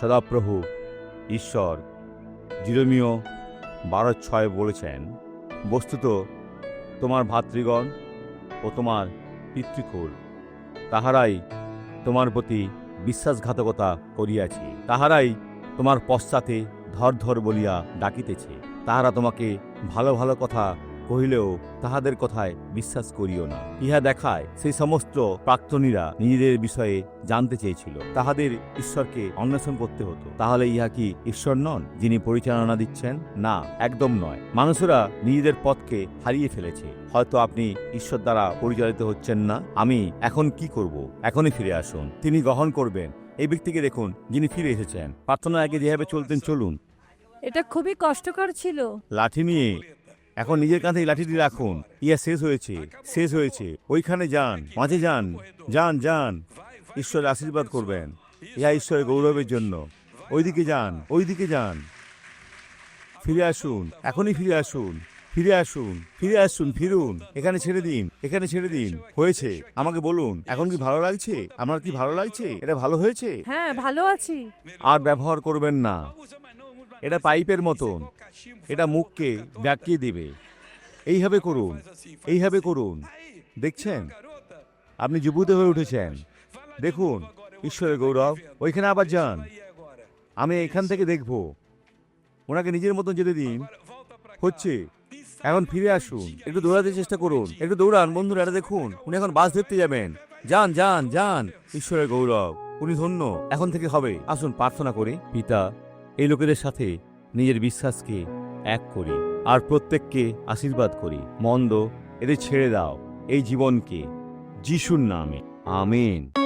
সদাপ্রভু, ঈশ্বর। জিরোমিও বারো ছয় বলেছেন, বস্তুত তোমার ভাতৃগণ ও তোমার পিতৃকুল, তাহারাই তোমার প্রতি বিশ্বাসঘাতকতা করিয়াছে, তাহারাই তোমার পশ্চাতে ধর ধর বলিয়া ডাকিতেছে, তাহারা তোমাকে ভালো ভালো কথা কহিলেও তাহাদের কথায় বিশ্বাস করিও না। ইহা দেখায় সেই সমস্ত প্রাক্তনীরা নিজেদের বিষয়ে জানতে চেয়েছিল। তাহাদের ঈশ্বরকে অন্বেষণ করতে হতো। তাহলে ইহা কি ঈশ্বর নন যিনি পরিচালনা দিচ্ছেন? না একদম নয়। মানুষেরা নিজেদের পথকে হারিয়ে ফেলেছে। হয়তো আপনি ঈশ্বর দ্বারা পরিচালিত হচ্ছেন না। আমি এখন কি করব? এখনই ফিরে আসুন। তিনি গ্রহণ করবেন। এই ব্যক্তিকে দেখুন যিনি ফিরে এসেছেন। প্রার্থনা আগে যেভাবে চলতেন চলুন। এটা খুবই কষ্টকর ছিল। লাঠি নিয়ে এখন নিজের কাঁধে লাঠিটি রাখুন। ইয়া শেষ হয়েছে শেষ হয়েছে। ওইখানে যান মাঝে যান যান যান। ঈশ্বরের আশীর্বাদ করবেন। ইহা ঈশ্বরের গৌরবের জন্য। ওইদিকে যান ওইদিকে যান। ফিরে আসুন এখনই ফিরে আসুন ফিরে আসুন ফিরে আসুন ফিরুন। এখানে ছেড়ে দিন এখানে ছেড়ে দিন। হয়েছে। আমাকে বলুন এখন কি ভালো লাগছে? আমার কি ভালো লাগছে? এটা ভালো হয়েছে? হ্যাঁ ভালো আছি। আর ব্যবহার করবেন না। এটা পাইপের মতন। এটা মুখকে ব্যাকিয়ে দেবে। এইভাবে করুন এইভাবে করুন। দেখছেন? আপনি জীবিত হয়ে উঠেছেন। দেখুন, ঈশ্বরের গৌরব। ওইখানে আবার যান। আমি এখান থেকে দেখব। ওনাকে নিজের মতন যেতে দিন। হচ্ছে, এখন ফিরে আসুন। একটু দৌড়াতে চেষ্টা করুন। একটু দৌড়ান। বন্ধুরা, এটা দেখুন। উনি এখন বাস ধরতে যাবেন। যান যান যান। ঈশ্বরের গৌরব। উনি ধন্য। এখন থেকে হবে। আসুন, প্রার্থনা করি। পিতা এই লোকেদের সাথে নিজের বিশ্বাসকে এক করি আর প্রত্যেককে আশীর্বাদ করি। মন্দ এদের ছেড়ে দাও। এই জীবনকে যিশুর নামে। আমিন।